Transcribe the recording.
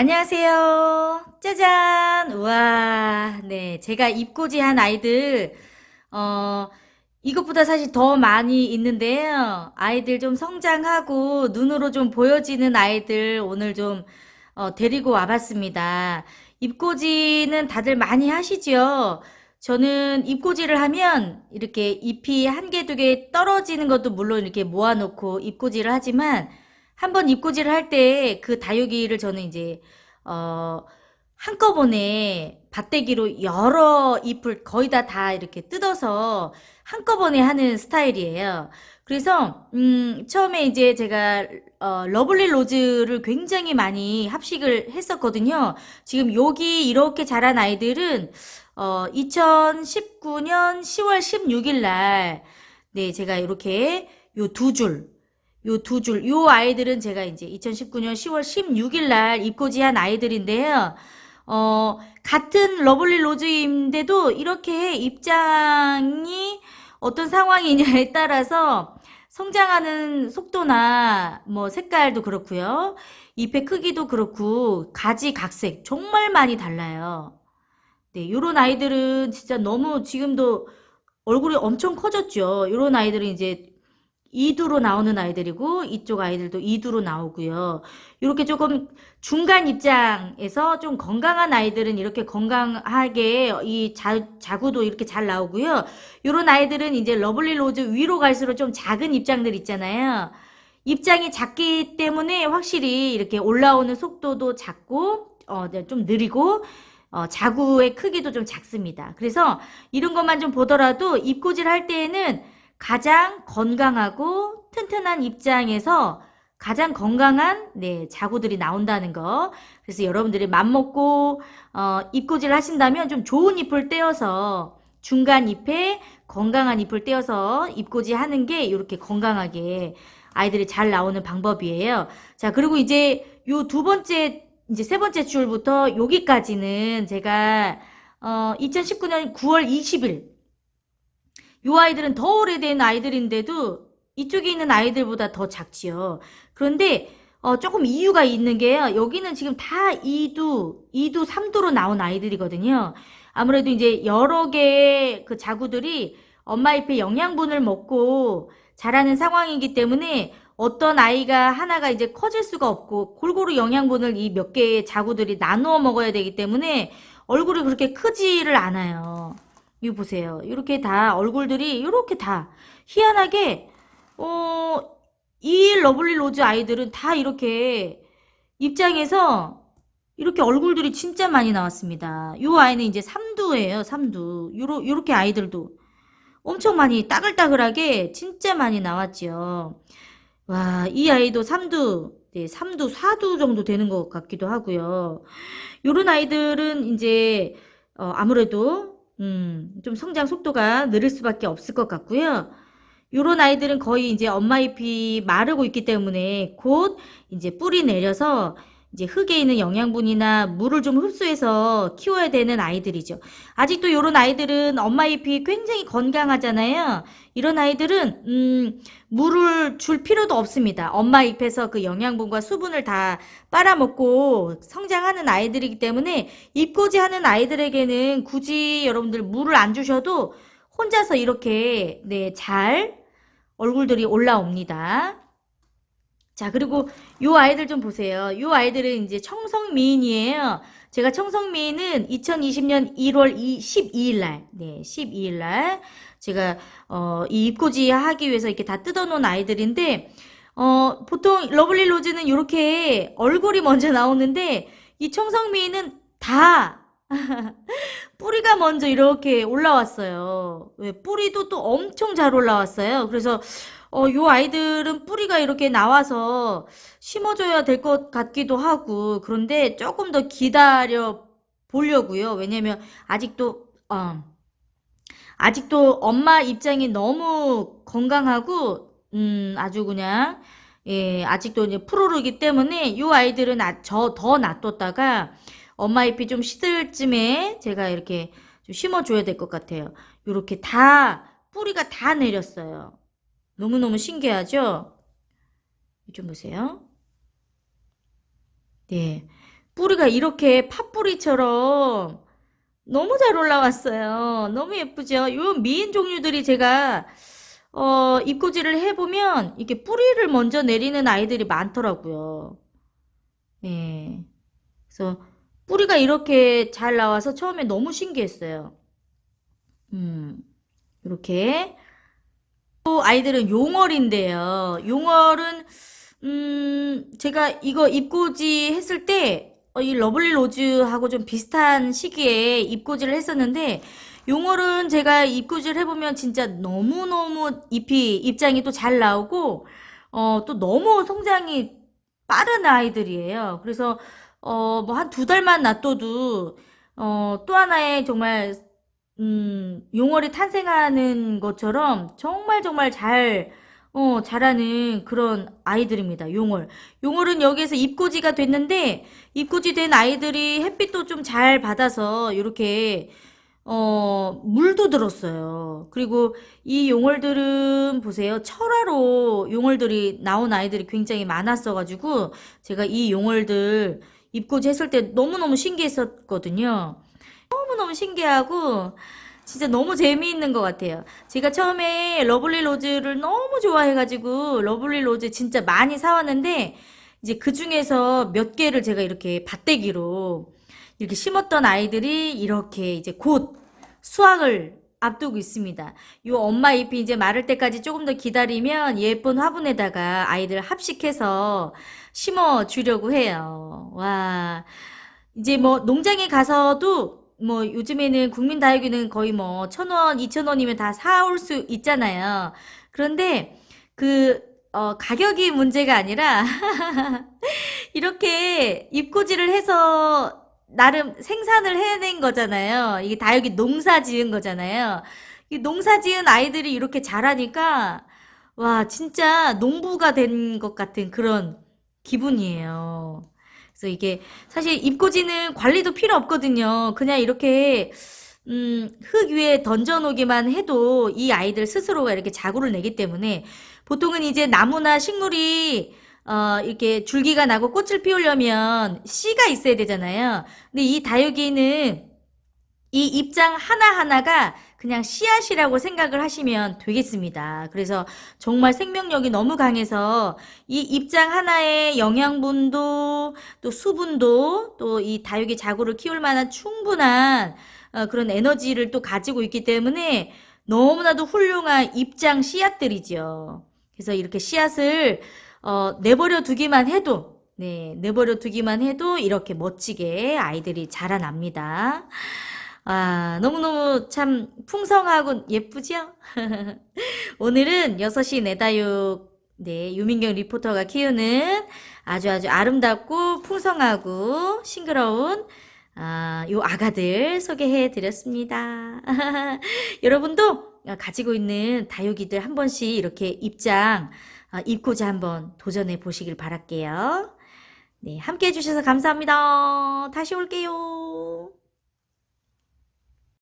안녕하세요. 짜잔! 우와, 네. 제가 입고지한 아이들, 어, 이것보다 사실 더 많이 있는데요. 아이들 좀 성장하고 눈으로 좀 보여지는 아이들 오늘 좀, 어, 데리고 와봤습니다. 입고지는 다들 많이 하시죠? 저는 입고지를 하면 이렇게 잎이 한 개, 두 개 떨어지는 것도 물론 이렇게 모아놓고 입고지를 하지만 한번 입고지를 할 때 그 다육이를 저는 이제 어 한꺼번에 밭대기로 여러 잎을 거의 다다 이렇게 뜯어서 한꺼번에 하는 스타일이에요. 그래서 음 처음에 이제 제가 어 러블리 로즈를 굉장히 많이 합식을 했었거든요. 지금 여기 이렇게 자란 아이들은 어 2019년 10월 16일 날 네, 제가 이렇게 요 두 줄 요 두 줄, 요 아이들은 제가 이제 2019년 10월 16일 날 입고지한 아이들인데요. 어, 같은 러블리 로즈인데도 이렇게 입장이 어떤 상황이냐에 따라서 성장하는 속도나 뭐 색깔도 그렇고요. 잎의 크기도 그렇고 가지 각색 정말 많이 달라요. 네, 요런 아이들은 진짜 너무 지금도 얼굴이 엄청 커졌죠. 요런 아이들은 이제 이두로 나오는 아이들이고 이쪽 아이들도 이두로 나오고요. 이렇게 조금 중간 입장에서 좀 건강한 아이들은 이렇게 건강하게 이 자, 자구도 이렇게 잘 나오고요. 이런 아이들은 이제 러블리 로즈 위로 갈수록 좀 작은 입장들 있잖아요. 입장이 작기 때문에 확실히 이렇게 올라오는 속도도 작고 어, 네, 좀 느리고 어, 자구의 크기도 좀 작습니다. 그래서 이런 것만 좀 보더라도 입고질 할 때에는 가장 건강하고 튼튼한 입장에서 가장 건강한 네, 자구들이 나온다는 거. 그래서 여러분들이 맘 먹고 어, 잎꽂이를 하신다면 좀 좋은 잎을 떼어서 중간 잎에 건강한 잎을 떼어서 잎꽂이 하는 게 이렇게 건강하게 아이들이 잘 나오는 방법이에요. 자, 그리고 이제 요 두 번째 이제 세 번째 줄부터 여기까지는 제가 어, 2019년 9월 20일 요 아이들은 더 오래된 아이들인데도 이쪽에 있는 아이들보다 더 작지요. 그런데 어, 조금 이유가 있는 게요. 여기는 지금 다 2두, 2두, 3두로 나온 아이들이거든요. 아무래도 이제 여러 개의 그 자구들이 엄마 잎의 영양분을 먹고 자라는 상황이기 때문에 어떤 아이가 하나가 이제 커질 수가 없고 골고루 영양분을 이 몇 개의 자구들이 나누어 먹어야 되기 때문에 얼굴이 그렇게 크지를 않아요. 이거 보세요. 이렇게 다 얼굴들이 이렇게 다 희한하게 어, 이 러블리 로즈 아이들은 다 이렇게 입장에서 이렇게 얼굴들이 진짜 많이 나왔습니다. 이 아이는 이제 삼두예요, 삼두. 요러, 요렇게 아이들도 엄청 많이 따글따글하게 진짜 많이 나왔지요. 와, 이 아이도 삼두, 네, 삼두, 사두 정도 되는 것 같기도 하고요. 요런 아이들은 이제 어, 아무래도 음, 좀 성장 속도가 느릴 수밖에 없을 것 같고요. 요런 아이들은 거의 이제 엄마 잎이 마르고 있기 때문에 곧 이제 뿌리 내려서 이제 흙에 있는 영양분이나 물을 좀 흡수해서 키워야 되는 아이들이죠. 아직도 요런 아이들은 엄마 잎이 굉장히 건강하잖아요. 이런 아이들은 음, 물을 줄 필요도 없습니다. 엄마 잎에서 그 영양분과 수분을 다 빨아먹고 성장하는 아이들이기 때문에 잎꽂이 하는 아이들에게는 굳이 여러분들 물을 안 주셔도 혼자서 이렇게 네, 잘 얼굴들이 올라옵니다. 자, 그리고 요 아이들 좀 보세요. 요 아이들은 이제 청성미인이에요. 제가 청성미인은 2020년 1월 12일 날, 네, 12일 날 제가 어, 이 입고지 하기 위해서 이렇게 다 뜯어놓은 아이들인데 어, 보통 러블리 로즈는 이렇게 얼굴이 먼저 나오는데 이 청성미인은 다 뿌리가 먼저 이렇게 올라왔어요. 왜 뿌리도 또 엄청 잘 올라왔어요. 그래서 어, 요 아이들은 뿌리가 이렇게 나와서 심어줘야 될 것 같기도 하고, 그런데 조금 더 기다려 보려고요. 왜냐면 아직도, 어, 아직도 엄마 입장이 너무 건강하고, 음, 아주 그냥, 예, 아직도 이제 푸르르기 때문에 요 아이들은 아, 저더 놔뒀다가 엄마 잎이 좀 시들 쯤에 제가 이렇게 좀 심어줘야 될 것 같아요. 요렇게 다, 뿌리가 다 내렸어요. 너무너무 신기하죠? 좀 보세요. 네. 뿌리가 이렇게 팥뿌리처럼 너무 잘 올라왔어요. 너무 예쁘죠? 요 미인 종류들이 제가 어, 입고지를 해보면 이렇게 뿌리를 먼저 내리는 아이들이 많더라고요. 네. 그래서 뿌리가 이렇게 잘 나와서 처음에 너무 신기했어요. 음, 이렇게. 또 아이들은 용월인데요. 용월은, 음, 제가 이거 입고지 했을 때, 어, 이 러블리 로즈하고 좀 비슷한 시기에 입고지를 했었는데, 용월은 제가 입고지를 해보면 진짜 너무너무 잎이, 입장이 또 잘 나오고, 어, 또 너무 성장이 빠른 아이들이에요. 그래서, 어, 뭐 한 두 달만 놔둬도, 어, 또 하나의 정말, 음, 용월이 탄생하는 것처럼 정말 정말 잘, 어, 자라는 그런 아이들입니다. 용월. 용월은 여기에서 입고지가 됐는데, 입고지 된 아이들이 햇빛도 좀 잘 받아서, 이렇게, 어, 물도 들었어요. 그리고 이 용월들은 보세요. 철화로 용월들이 나온 아이들이 굉장히 많았어가지고, 제가 이 용월들 입고지 했을 때 너무너무 신기했었거든요. 너무너무 신기하고, 진짜 너무 재미있는 것 같아요. 제가 처음에 러블리 로즈를 너무 좋아해가지고, 러블리 로즈 진짜 많이 사왔는데, 이제 그 중에서 몇 개를 제가 이렇게 밭대기로 이렇게 심었던 아이들이 이렇게 이제 곧 수확을 앞두고 있습니다. 요 엄마 잎이 이제 마를 때까지 조금 더 기다리면 예쁜 화분에다가 아이들 합식해서 심어 주려고 해요. 와. 이제 뭐 농장에 가서도 뭐 요즘에는 국민 다육이는 거의 뭐 천 원, 이천 원이면 다 사올 수 있잖아요. 그런데 그 어, 가격이 문제가 아니라 이렇게 입고지를 해서 나름 생산을 해낸 거잖아요. 이게 다육이 농사 지은 거잖아요. 이 농사 지은 아이들이 이렇게 자라니까 와, 진짜 농부가 된 것 같은 그런 기분이에요. 그래서 이게 사실 입고지는 관리도 필요 없거든요. 그냥 이렇게 음, 흙 위에 던져놓기만 해도 이 아이들 스스로가 이렇게 자구를 내기 때문에 보통은 이제 나무나 식물이 어, 이렇게 줄기가 나고 꽃을 피우려면 씨가 있어야 되잖아요. 근데 이 다육이는 이 입장 하나하나가 그냥 씨앗이라고 생각을 하시면 되겠습니다. 그래서 정말 생명력이 너무 강해서 이 입장 하나의 영양분도 또 수분도 또 이 다육이 자구를 키울 만한 충분한 어, 그런 에너지를 또 가지고 있기 때문에 너무나도 훌륭한 입장 씨앗들이죠. 그래서 이렇게 씨앗을 어, 내버려 두기만 해도 네, 내버려 두기만 해도 이렇게 멋지게 아이들이 자라납니다. 아, 너무너무 참 풍성하고 예쁘죠? 오늘은 6시 내다육, 네, 유민경 리포터가 키우는 아주 아주 아름답고 풍성하고 싱그러운 아, 요 아가들 소개해 드렸습니다. 여러분도 가지고 있는 다육이들 한 번씩 이렇게 입장, 아, 입고자 한번 도전해 보시길 바랄게요. 네, 함께 해주셔서 감사합니다. 다시 올게요.